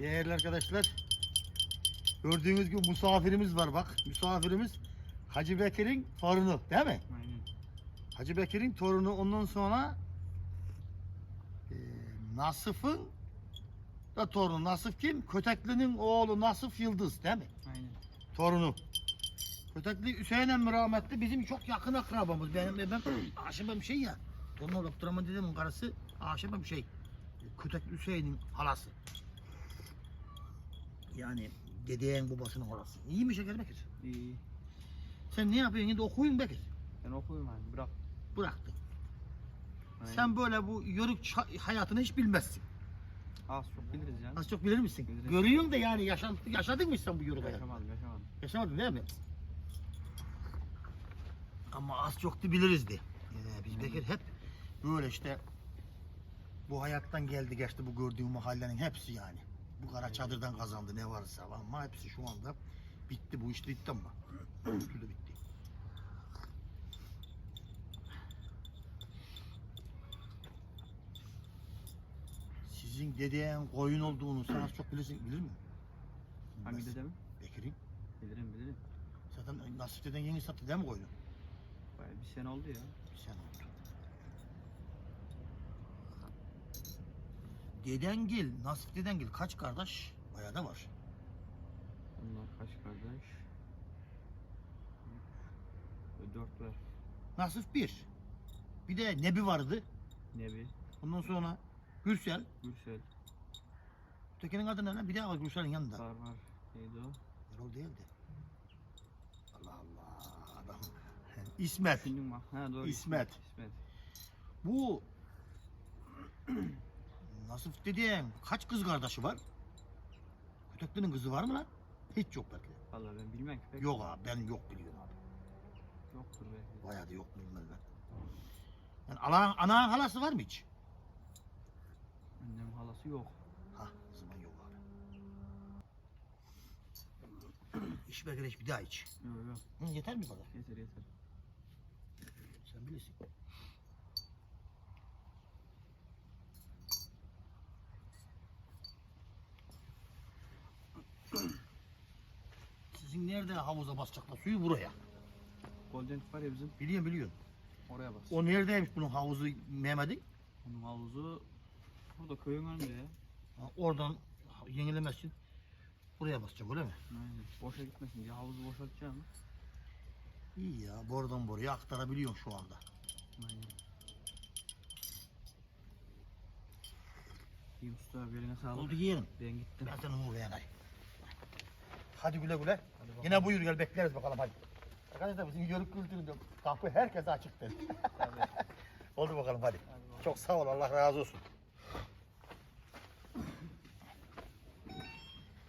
Değerli arkadaşlar. Gördüğünüz gibi misafirimiz var bak. Misafirimiz Hacı Bekir'in torunu değil mi? Aynen. Hacı Bekir'in torunu ondan sonra e, Nasıf'ın da torunu. Nasıf kim? Kötekli'nin oğlu Nasıf Yıldız değil mi? Aynen. Torunu. Kötekli Hüseyin emmi rahmetli bizim çok yakın akrabamız. Benim ben Aşım'ım şey ya. Torunu Abdurrahman dedemin karısı Aşım'ım şey. Kötekli Hüseyin'in halası. Yani dedeğin babasının halası. İyi mi şeker Bekir? İyi. Sen ne yapıyorsun? Şimdi okuyun Bekir. Ben okuyayım abi. Bırak. Bıraktın. Aynen. Sen böyle bu yörük hayatını hiç bilmezsin. Az çok biliriz yani. Az çok bilir misin? Bilirim. Görüyorsun da yani yaşadın, yaşadın mı sen bu yörük hayatını? Yaşamadım yaşamadım. Yaşamadın değil mi? Ama az çok da biliriz de. Ee, biz Bekir hep böyle işte bu hayattan geldi geçti bu gördüğüm mahallenin hepsi yani. Bu kara çadırdan kazandı ne varsa ama hepsi şu anda bitti bu iş bitti ama. De bitti. Sizin dedeğin koyun olduğunu sen az çok bilirsin, bilir mi? Hangi dedem? Bekir'in. Bilirim bilirim. Zaten Nasip deden yeni sattı değil mi koyunu? Bayağı bir sene oldu ya. Bir sene oldu. Dedengil, Nasip dedengil kaç kardeş? Bayağı da var. Bunlar kaç kardeş? Üç, Dört var. Nasip bir. Bir de Nebi vardı. Nebi, Ondan sonra Gürsel. Gürsel, Ötekinin adı ne lan? Bir daha var Gürsel'in yanında. var var. Neydi o? Erol değildi. Allah Allah. Adam. İsmet. Düşündüm bak. Ha doğru. İsmet. İsmet. Bu Nasip dediğin kaç kız kardeşi var? Kötekli'nin kızı var mı lan? Hiç yok belki. de. Vallahi ben bilmem ki pek. Yok abi ben yok biliyorum abi. Yoktur belki. Bayağı da yok bilmem ben. Yani ana, ana halası var mı hiç? Annem halası yok. Ha o zaman yok abi. İş be gereç bir daha iç. Yok yok. Hı, yeter mi kadar? Yeter yeter. Sen bilirsin. Sizin nerede havuza basacaklar? Suyu buraya. Golden var ya bizim. Biliyorum biliyorum. Oraya bas. O neredeymiş bunun havuzu Mehmet'in? Onun havuzu burada köyün önünde ya. Ha, Oradan yenilemezsin. Buraya basacak öyle mi? Aynen. Boşa gitmesin diye havuzu boşaltacağım. İyi ya borudan boruya aktarabiliyorsun şu anda. Aynen. İyi usta abi eline sağlık. Oldu yiyelim. Ben gittim. Ben sana Uğur Beyanay. Hadi güle güle. Yine buyur gel bekleriz bakalım hadi. Arkadaşlar bizim yörük kültüründe kapı herkese açıktır. Tabii. Oldu bakalım hadi. Hadi. Çok sağ ol Allah razı olsun.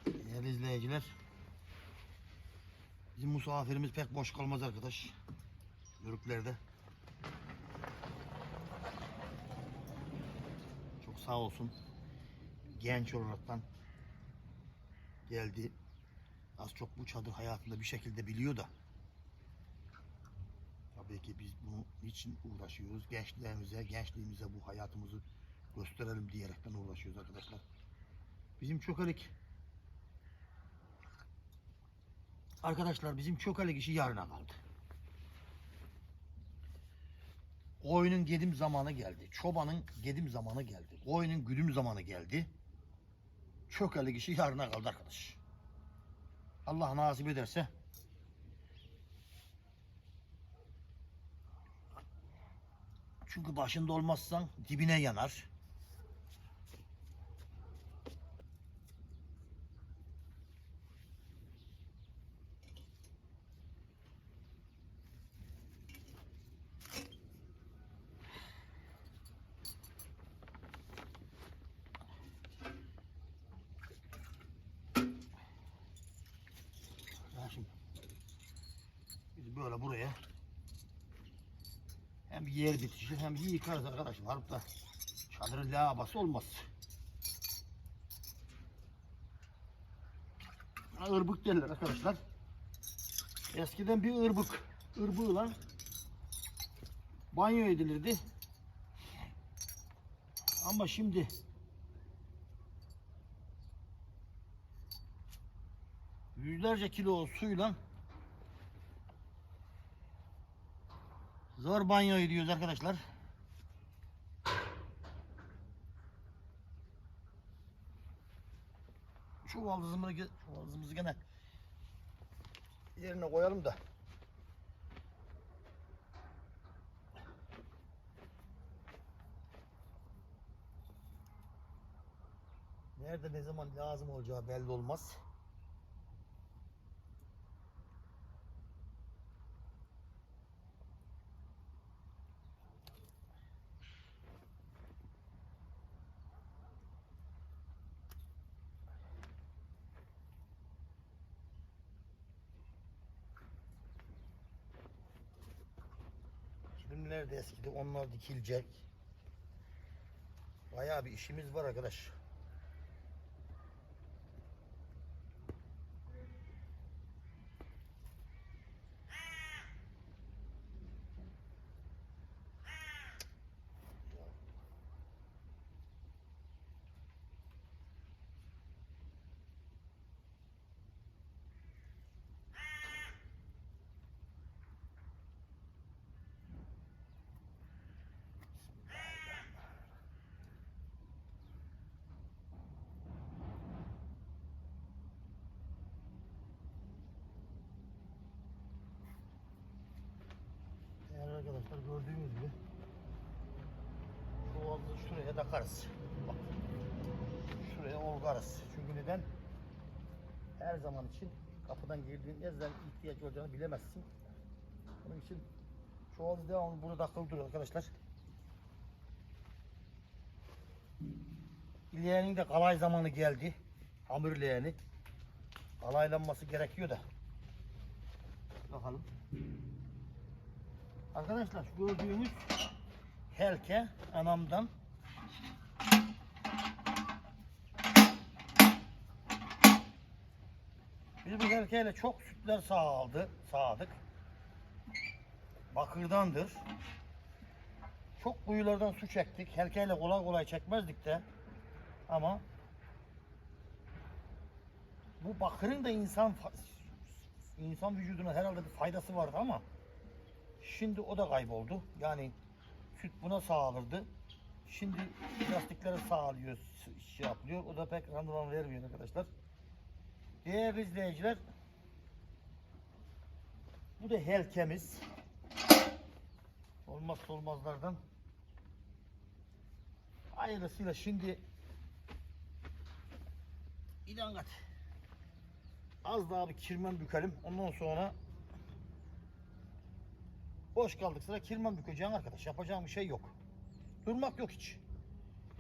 Değerli izleyiciler. Bizim misafirimiz pek boş kalmaz arkadaş. Yörüklerde. Çok sağ olsun. Genç olaraktan geldi. Az çok bu çadır hayatında bir şekilde biliyor da. Tabii ki biz bunu niçin uğraşıyoruz? Gençlerimize, gençliğimize bu hayatımızı gösterelim diyerekten uğraşıyoruz arkadaşlar. Bizim çökelik Arkadaşlar bizim çökelik işi yarına kaldı. Koyunun gedim zamanı geldi. Çobanın gedim zamanı geldi. Koyunun güdüm zamanı geldi. Çökelik işi yarına kaldı arkadaş. Allah nasip ederse Çünkü başında olmazsan dibine yanar. Ya şimdi biz böyle buraya hem yer bitişir hem iyi yıkarız arkadaşım. Harp da çadırın lavabası olmaz. Ha, ırbık derler arkadaşlar. Eskiden bir ırbık, ırbığıyla banyo edilirdi. Ama şimdi yüzlerce kilo suyla zor banyo ediyoruz arkadaşlar. Ge- çuvaldızımızı gene yerine koyalım da. Nerede ne zaman lazım olacağı belli olmaz. Kilimler de eskidi, onlar dikilecek. Bayağı bir işimiz var arkadaş. Değerli arkadaşlar gördüğünüz gibi şu oldu takarız. Bak. Şuraya olgarız. Çünkü neden? Her zaman için kapıdan girdiğin ne ihtiyaç olacağını bilemezsin. Onun için çuvalda devamlı bunu takılı duruyor arkadaşlar. İleğenin de kalay zamanı geldi. Hamur ileğeni. Kalaylanması gerekiyor da. Bakalım. Arkadaşlar şu gördüğünüz helke anamdan Biz helkeyle çok sütler sağladı, sağdık. Bakırdandır. Çok kuyulardan su çektik. Helkeyle kolay kolay çekmezdik de. Ama bu bakırın da insan insan vücuduna herhalde bir faydası vardı ama Şimdi o da kayboldu. Yani süt buna sağlanırdı. Şimdi plastiklere sağlıyor, şey yapılıyor. O da pek randıman vermiyor arkadaşlar. Değerli izleyiciler, bu da helkemiz. Olmazsa olmazlardan. Hayırlısıyla şimdi İlangat az daha bir kirmen bükelim. Ondan sonra Boş kaldık sıra kirman bükeceğin arkadaş. Yapacağım bir şey yok. Durmak yok hiç.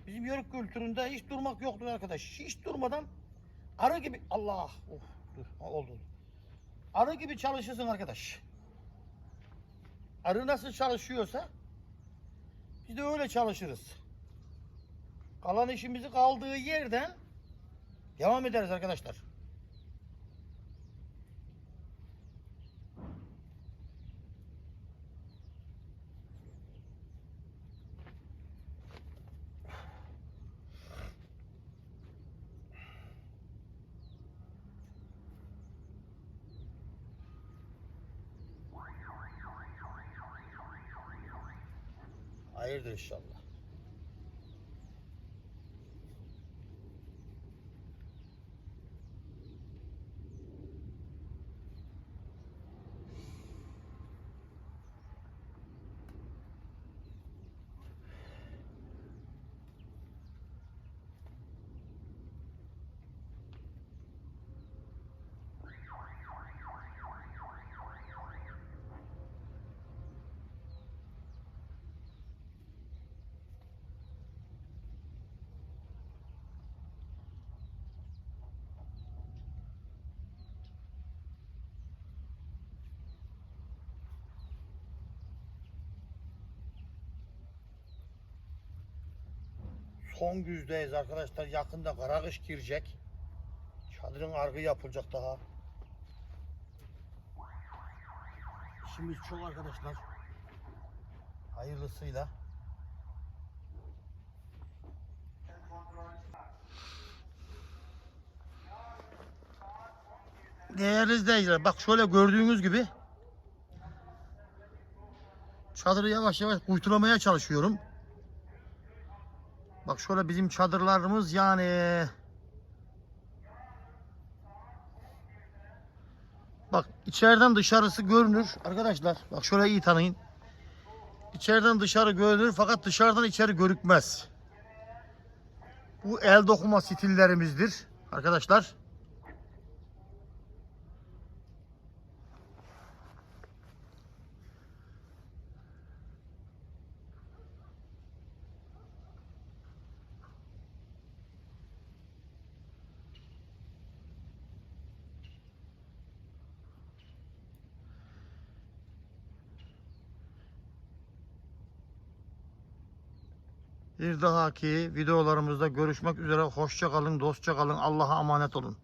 Bizim yörük kültüründe hiç durmak yoktur arkadaş. Hiç durmadan arı gibi Allah of dur ha, oldu. Arı gibi çalışırsın arkadaş. Arı nasıl çalışıyorsa biz de öyle çalışırız. Kalan işimizi kaldığı yerden devam ederiz arkadaşlar. Hayırdır inşallah. Son güzdeyiz arkadaşlar. Yakında kara kış girecek. Çadırın argı yapılacak daha. İşimiz çok arkadaşlar. Hayırlısıyla. Değerli izleyiciler bak şöyle gördüğünüz gibi çadırı yavaş yavaş kuytulamaya çalışıyorum. Bak şöyle bizim çadırlarımız yani Bak içeriden dışarısı görünür arkadaşlar. Bak şöyle iyi tanıyın. İçeriden dışarı görünür fakat dışarıdan içeri görükmez. Bu el dokuma stillerimizdir arkadaşlar. Bir dahaki videolarımızda görüşmek üzere. Hoşça kalın, dostça kalın. Allah'a emanet olun.